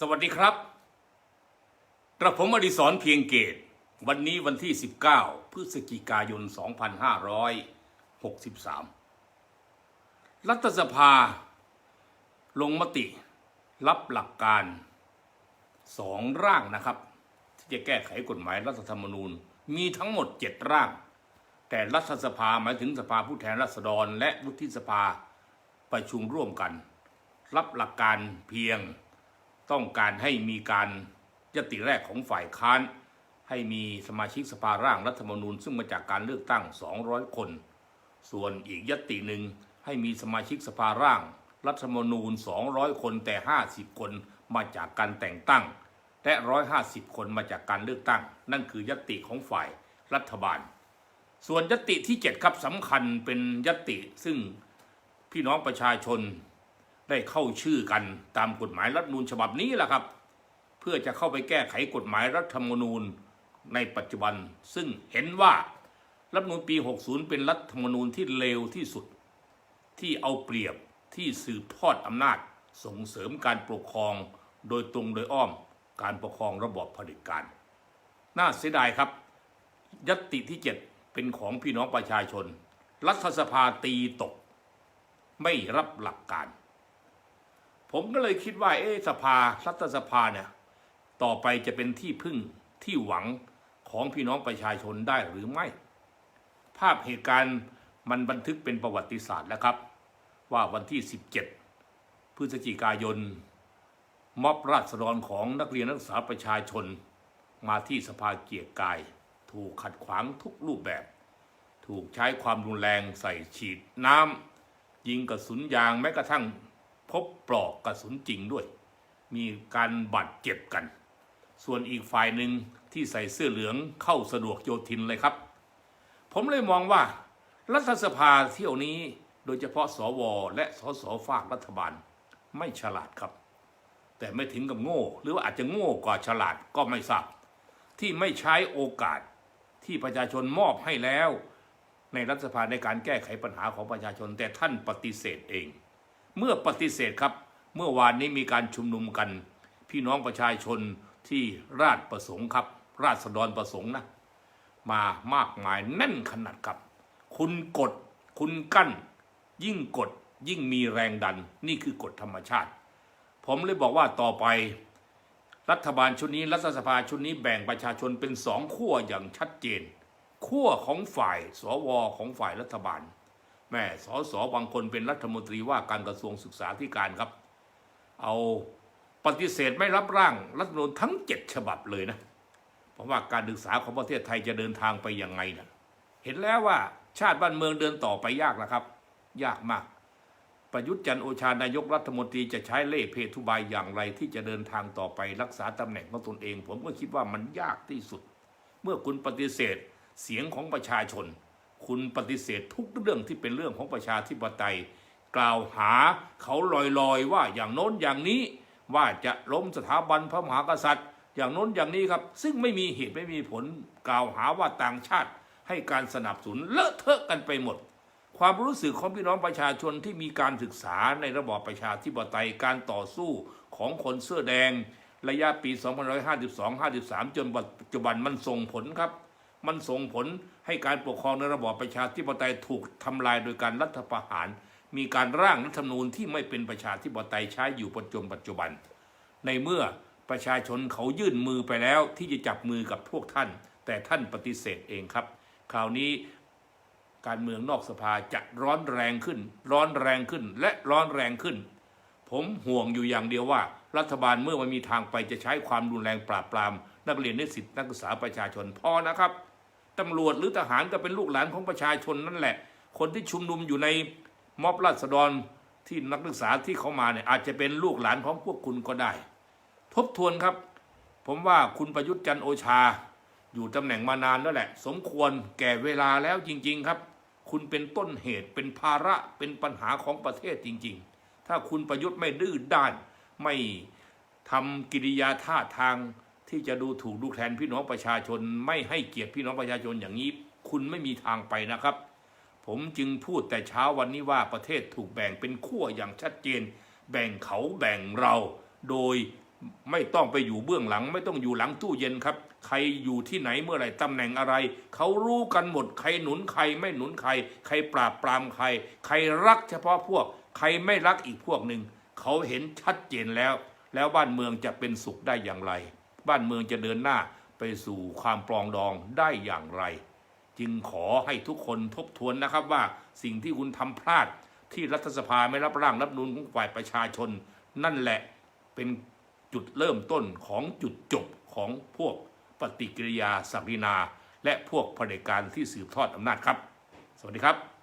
สวัสดีครับ กระผมอดิศรเพียงเกต วันนี้วันที่ 19 พฤศจิกายน 2563 รัฐสภา ลงมติรับหลักการสองร่างนะครับ ที่จะแก้ไขกฎหมายรัฐธรรมนูญ มีทั้งหมด 7 ร่าง แต่รัฐสภาหมายถึงสภาผู้แทนราษฎร และวุฒิสภาประชุมร่วมกัน รับหลักการเพียง ต้องการให้มีการยติแรกของฝ่ายค้าน ให้มีสมาชิกสภาร่างรัฐธรรมนูญ ซึ่งมาจากการเลือกตั้ง 200 คน ส่วนอีกยติหนึ่งให้มีสมาชิกสภาร่าง รัฐธรรมนูญ 200 คนแต่ 50 คนมาจากการแต่งตั้ง และ 150 คนมาจากการเลือกตั้ง นั่นคือยติของฝ่ายรัฐบาล ส่วนยติที่ 7 ครับสำคัญเป็นยติซึ่งพี่น้องประชาชน ได้เข้าชื่อกันตามกฎหมายรัฐมนูญฉบับนี้แหละครับ เพื่อจะเข้าไปแก้ไขกฎหมายรัฐธรรมนูญในปัจจุบัน ซึ่งเห็นว่ารัฐมนูญปี 60 เป็นรัฐธรรมนูญที่เลวที่สุด ที่เอาเปรียบที่สืบทอดอำนาจส่งเสริมการปกครองโดยตรงโดยอ้อมการปกครองระบอบเผด็จการ น่าเสียดายครับยตติที่ 7 เป็นของพี่น้องประชาชน รัฐสภาตีตก ไม่รับหลักการ ผมก็เลยคิดว่า เอ๊สภารัฐสภาเนี่ยต่อไปจะเป็นที่พึ่งที่หวังของพี่น้องประชาชนได้หรือไม่ ภาพเหตุการณ์มันบันทึกเป็นประวัติศาสตร์แล้วครับ ว่าวันที่ 17 พฤศจิกายน ม็อบราษฎรของนักเรียนนักศึกษาประชาชน มาที่สภาเกียรติกาย ถูกขัดขวางทุกรูปแบบ ถูกใช้ความรุนแรงใส่ฉีดน้ำยิงกระสุนยางแม้กระทั่ง บปลอกกระสุนจริงด้วย มีการบาดเจ็บกัน ส่วนอีกฝ่ายหนึ่งที่ใส่เสื้อเหลืองเข้าสะดวกโยทินเลยครับ ผมเลยมองว่า รัฐสภาเที่ยวนี้โดยเฉพาะสวและสสฝากรัฐบาลไม่ฉลาดครับ แต่ไม่ถึงกับโง่ หรือว่าอาจจะโง่กว่าฉลาดก็ไม่ทราบที่ไม่ใช้โอกาสที่ประชาชนมอบให้แล้ว ในรัฐสภาในการแก้ไขปัญหาของประชาชนแต่ท่านปฏิเสธเอง เมื่อปฏิเสธครับ เมื่อวานนี้มีการชุมนุมกัน พี่น้องประชาชนที่ราชประสงค์ครับ ราษฎรประสงค์นะมามากมายแน่นขนาดครับ คุณกดคุณกั้น ยิ่งกดยิ่งมีแรงดันนี่คือกฎธรรมชาติ ผมเลยบอกว่าต่อไปรัฐบาลชุดนี้รัฐสภาชุดนี้แบ่งประชาชนเป็นสองขั้วอย่างชัดเจนขั้วของฝ่ายสวของฝ่ายรัฐบาล แม่สอสอบางคนเป็นรัฐมนตรีว่าการกระทรวงศึกษาธิการครับ เอาปฏิเสธไม่รับร่างรัฐธรรมนูญทั้งเจ็ดฉบับเลยนะ เพราะว่าการศึกษาของประเทศไทยจะเดินทางไปยังไงนะเห็นแล้วว่าชาติบ้านเมืองเดินต่อไปยากแล้วครับ ยากมาก ประยุทธ์จันโอชานายกรัฐมนตรีจะใช้เล่ห์เพทุบายอย่างไรที่จะเดินทางต่อไปรักษาตำแหน่งของตนเอง ผมก็คิดว่ามันยากที่สุด เมื่อคุณปฏิเสธเสียงของประชาชน คุณปฏิเสธทุกเรื่องที่เป็นเรื่องของประชาธิปไตย กล่าวหาเขาลอยๆว่าอย่างโน้นอย่างนี้ว่าจะล้มสถาบันพระมหากษัตริย์ อย่างโน้นอย่างนี้ครับ ซึ่งไม่มีเหตุไม่มีผลกล่าวหาว่าต่างชาติ ให้การสนับสนุนเลอะเทอะกันไปหมด ความรู้สึกของพี่น้องประชาชนที่มีการศึกษาในระบอบประชาธิปไตยการต่อสู้ของคนเสื้อแดง ระยะปี 2552-53 จนปัจจุบันมันส่งผลครับ มันส่งผลให้การปกครองในระบอบประชาธิปไตยถูกทำลายโดยการรัฐประหาร มีการร่างรัฐธรรมนูญที่ไม่เป็นประชาธิปไตยใช้อยู่ปัจจุบันปัจจุบัน ในเมื่อประชาชนเขายื่นมือไปแล้วที่จะจับมือกับพวกท่าน แต่ท่านปฏิเสธเองครับ คราวนี้การเมืองนอกสภาจะร้อนแรงขึ้น ร้อนแรงขึ้นและร้อนแรงขึ้น ผมห่วงอยู่อย่างเดียวว่า รัฐบาลเมื่อมันมีทางไปจะใช้ความรุนแรงปราบปราม นักเรียนนิสิตนักศึกษาประชาชนพอนะครับ ตำรวจหรือทหารก็เป็นลูกหลานของประชาชนนั่นแหละ คนที่ชุมนุมอยู่ในม็อบราษฎรที่นักศึกษาที่เขามาเนี่ยอาจจะเป็นลูกหลานของพวกคุณก็ได้ ทบทวนครับ ผมว่าคุณประยุทธ์จันโอชา อยู่ตำแหน่งมานานแล้วแหละ สมควรแก่เวลาแล้วจริง ๆครับ คุณเป็นต้นเหตุเป็นภาระเป็นปัญหาของประเทศจริง ๆ ถ้าคุณประยุทธ์ไม่ดื้อด้าน ไม่ทำกิริยาท่าทาง ที่จะดูถูกดูแคลนพี่น้องประชาชน ไม่ให้เกียรติพี่น้องประชาชนอย่างนี้ คุณไม่มีทางไปนะครับ ผมจึงพูดแต่เช้าวันนี้ว่าประเทศถูกแบ่งเป็นขั้วอย่างชัดเจน แบ่งเขาแบ่งเรา โดยไม่ต้องไปอยู่เบื้องหลัง ไม่ต้องอยู่หลังตู้เย็นครับ ใครอยู่ที่ไหนเมื่อไหร่ตำแหน่งอะไร เขารู้กันหมด ใครหนุนใครไม่หนุนใคร ใครปราบปรามใคร ใครรักเฉพาะพวก ใครไม่รักอีกพวกหนึ่งเขาเห็นชัดเจนแล้ว แล้วบ้านเมืองจะเป็นสุขได้อย่างไร บ้านเมืองจะเดินหน้าไปสู่ความปรองดองได้อย่างไร จึงขอให้ทุกคนทบทวนนะครับว่าสิ่งที่คุณทำพลาดที่รัฐสภาไม่รับร่างรับนูนของฝ่ายประชาชน นั่นแหละเป็นจุดเริ่มต้นของจุดจบของพวกปฏิกิริยาศักดินา และพวกเผด็จการที่สืบทอดอำนาจครับ สวัสดีครับ